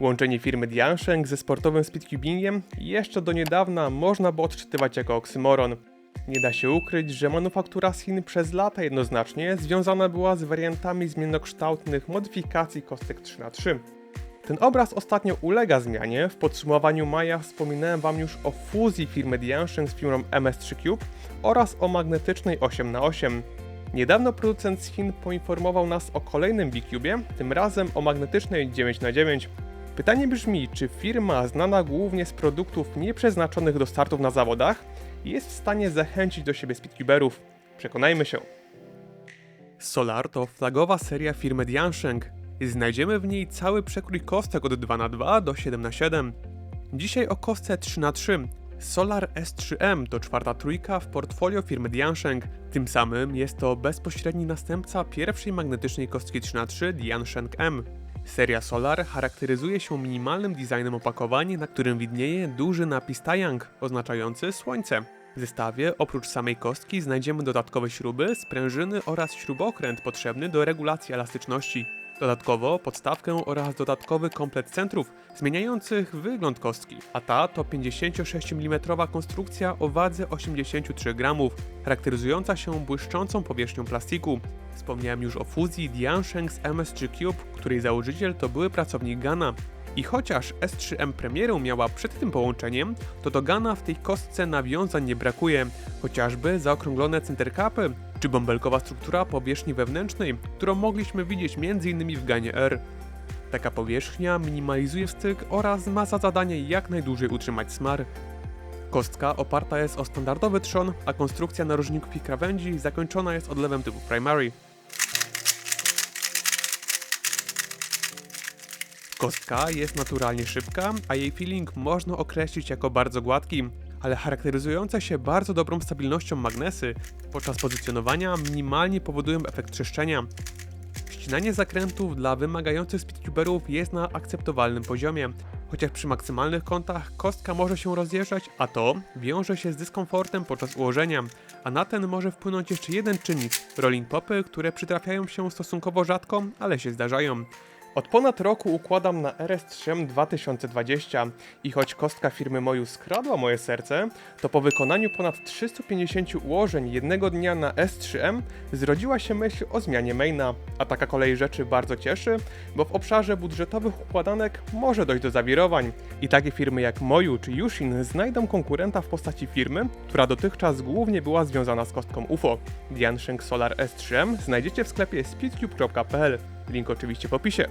Łączenie firmy Diansheng ze sportowym speedcubingiem jeszcze do niedawna można było odczytywać jako oksymoron. Nie da się ukryć, że manufaktura z Chin przez lata jednoznacznie związana była z wariantami zmiennokształtnych modyfikacji kostek 3x3. Ten obraz ostatnio ulega zmianie. W podsumowaniu maja wspominałem Wam już o fuzji firmy Diansheng z firmą MS3 Cube oraz o magnetycznej 8x8. Niedawno producent z Chin poinformował nas o kolejnym B-Cubie, tym razem o magnetycznej 9x9. Pytanie brzmi, czy firma znana głównie z produktów nieprzeznaczonych do startów na zawodach jest w stanie zachęcić do siebie speedcuberów? Przekonajmy się. Solar to flagowa seria firmy Diansheng. Znajdziemy w niej cały przekrój kostek od 2x2 do 7x7. Dzisiaj o kostce 3x3. Solar S3M to czwarta trójka w portfolio firmy Diansheng. Tym samym jest to bezpośredni następca pierwszej magnetycznej kostki 3x3 Diansheng M. Seria Solar charakteryzuje się minimalnym designem opakowań, na którym widnieje duży napis Taiyang, oznaczający słońce. W zestawie oprócz samej kostki znajdziemy dodatkowe śruby, sprężyny oraz śrubokręt potrzebny do regulacji elastyczności. Dodatkowo podstawkę oraz dodatkowy komplet centrów zmieniających wygląd kostki, a ta to 56 mm konstrukcja o wadze 83 gramów, charakteryzująca się błyszczącą powierzchnią plastiku. Wspomniałem już o fuzji Diansheng z MS3 Cube, której założyciel to były pracownik Gana. I chociaż S3M premierę miała przed tym połączeniem, to do Gana w tej kostce nawiązań nie brakuje, chociażby zaokrąglone centerkapy czy bąbelkowa struktura powierzchni wewnętrznej, którą mogliśmy widzieć m.in. w Ganie R. Taka powierzchnia minimalizuje styk oraz ma za zadanie jak najdłużej utrzymać smar. Kostka oparta jest o standardowy trzon, a konstrukcja narożników i krawędzi zakończona jest odlewem typu primary. Kostka jest naturalnie szybka, a jej feeling można określić jako bardzo gładki, ale charakteryzujące się bardzo dobrą stabilnością magnesy podczas pozycjonowania minimalnie powodują efekt trzeszczenia. Ścinanie zakrętów dla wymagających speedcuberów jest na akceptowalnym poziomie, chociaż przy maksymalnych kątach kostka może się rozjeżdżać, a to wiąże się z dyskomfortem podczas ułożenia, a na ten może wpłynąć jeszcze jeden czynnik – rolling popy, które przytrafiają się stosunkowo rzadko, ale się zdarzają. Od ponad roku układam na RS3 2020 i choć kostka firmy Moju skradła moje serce, to po wykonaniu ponad 350 ułożeń jednego dnia na S3M zrodziła się myśl o zmianie maina. A taka kolej rzeczy bardzo cieszy, bo w obszarze budżetowych układanek może dojść do zawirowań i takie firmy jak Moju czy Yushin znajdą konkurenta w postaci firmy, która dotychczas głównie była związana z kostką UFO. Diansheng Solar S3M znajdziecie w sklepie speedcube.pl. Link oczywiście w opisie.